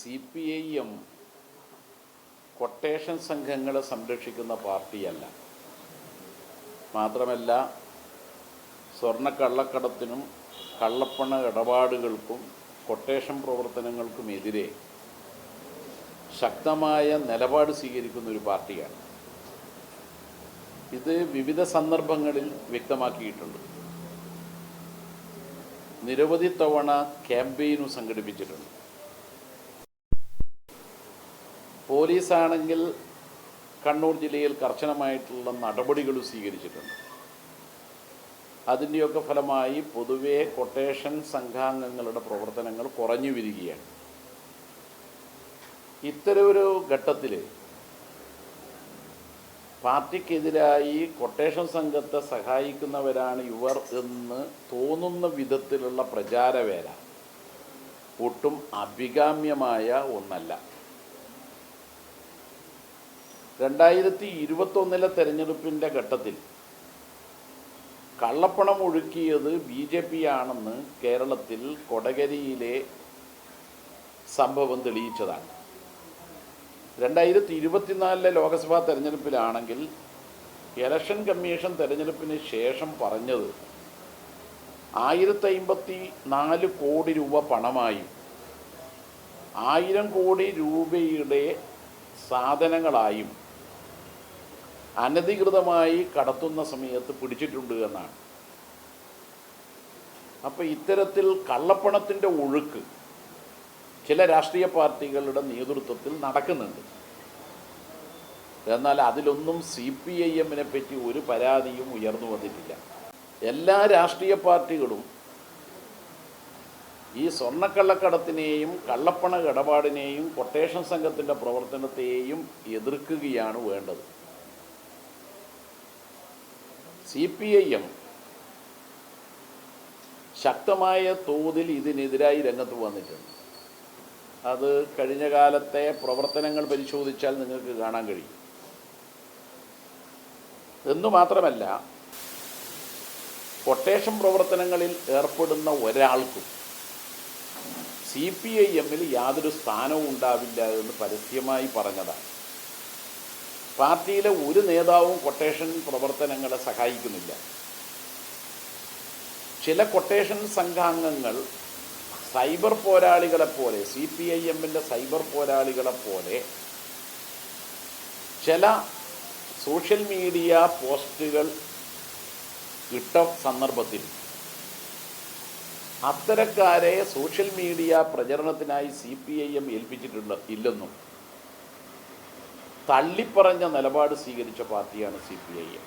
C P I M quotation സംഘങ്ങളെ സംരക്ഷിക്കുന്ന പാർട്ടിയല്ല. മാത്രമല്ല സ്വർണക്കള്ളക്കടത്തിനും കള്ളപ്പണ ഇടപാടുകൾക്കും കൊട്ടേഷൻ പ്രവർത്തനങ്ങൾക്കുമെതിരെ ശക്തമായ നിലപാട് സ്വീകരിക്കുന്ന ഒരു പാർട്ടിയാണ്. ഇത് വിവിധ സന്ദർഭങ്ങളിൽ വ്യക്തമാക്കിയിട്ടുണ്ട്. നിരവധി തവണ ക്യാമ്പയിനും സംഘടിപ്പിച്ചിട്ടുണ്ട്. പോലീസാണെങ്കിൽ കണ്ണൂർ ജില്ലയിൽ കർശനമായിട്ടുള്ള നടപടികൾ സ്വീകരിച്ചിട്ടുണ്ട്. അതിന്റെയൊക്കെ ഫലമായി പൊതുവെ കൊട്ടേഷൻ സംഘാംഗങ്ങളുടെ പ്രവർത്തനങ്ങൾ കുറഞ്ഞു വരികയാണ്. ഇത്തരമൊരു ഘട്ടത്തിൽ പാർട്ടിക്കെതിരായി കൊട്ടേഷൻ സംഘത്തെ സഹായിക്കുന്നവരാണ് ഇവർ എന്ന് തോന്നുന്ന വിധത്തിലുള്ള പ്രചാരവേല ഒട്ടും അഭികാമ്യമായ ഒന്നല്ല. രണ്ടായിരത്തി ഇരുപത്തൊന്നിലെ തെരഞ്ഞെടുപ്പിന്റെ ഘട്ടത്തിൽ കള്ളപ്പണം ഒഴുക്കിയത് ബി ജെ പി ആണെന്ന് കേരളത്തിൽ കൊടകരയിലെ സംഭവം തെളിയിച്ചതാണ്. രണ്ടായിരത്തി ഇരുപത്തിനാലിലെ ലോക്സഭാ തെരഞ്ഞെടുപ്പിലാണെങ്കിൽ ഇലക്ഷൻ കമ്മീഷൻ തെരഞ്ഞെടുപ്പിന് ശേഷം പറഞ്ഞത് ആയിരത്തി നാല് കോടി രൂപ പണമായി. ആയിരം കോടി രൂപയുടെ സാധനങ്ങളായും അനധികൃതമായി കടത്തുന്ന സമയത്ത് പിടിച്ചിട്ടുണ്ട് എന്നാണ്. അപ്പോൾ ഇത്തരത്തിൽ കള്ളപ്പണത്തിന്റെ ഒഴുക്ക് ചില രാഷ്ട്രീയ പാർട്ടികളുടെ നേതൃത്വത്തിൽ നടക്കുന്നുണ്ട്. എന്നാൽ അതിലൊന്നും സി പി ഐ എമ്മിനെ പറ്റി ഒരു പരാതിയും ഉയർന്നു വന്നിട്ടില്ല. എല്ലാ രാഷ്ട്രീയ പാർട്ടികളും ഈ സ്വർണക്കള്ളക്കടത്തിനെയും കള്ളപ്പണ ഇടപാടിനെയും കൊട്ടേഷൻ സംഘത്തിന്റെ പ്രവർത്തനത്തെയും എതിർക്കുകയാണ് വേണ്ടത്. സി പി ഐ എം ശക്തമായ തോതിൽ ഇതിനെതിരായി രംഗത്ത് വന്നിട്ടുണ്ട്. അത് കഴിഞ്ഞ കാലത്തെ പ്രവർത്തനങ്ങൾ പരിശോധിച്ചാൽ നിങ്ങൾക്ക് കാണാൻ കഴിയും. എന്നു മാത്രമല്ല കൊട്ടേഷൻ പ്രവർത്തനങ്ങളിൽ ഏർപ്പെടുന്ന ഒരാൾക്കും സി പി ഐ എമ്മിൽ യാതൊരു സ്ഥാനവും ഉണ്ടാവില്ല എന്ന് പരസ്യമായി പറഞ്ഞതാണ്. പാർട്ടിയിലെ ഒരു നേതാവും കൊട്ടേഷൻ പ്രവർത്തനങ്ങളെ സഹായിക്കുന്നില്ല. ചില കൊട്ടേഷൻ സംഘാംഗങ്ങൾ സൈബർ പോരാളികളെ പോലെ സി പി ഐ എമ്മിന്റെ സൈബർ പോരാളികളെ പോലെ ചില സോഷ്യൽ മീഡിയ പോസ്റ്റുകൾ ഇട്ട സന്ദർഭത്തിൽ അത്തരക്കാരെ സോഷ്യൽ മീഡിയ പ്രചരണത്തിനായി സി പി ഐ എം ഏൽപ്പിച്ചിട്ടുണ്ട് ഇല്ലെന്നും. തള്ളിപ്പറഞ്ഞ നിലപാട് സ്വീകരിച്ച പാർട്ടിയാണ് സി പി ഐ എം.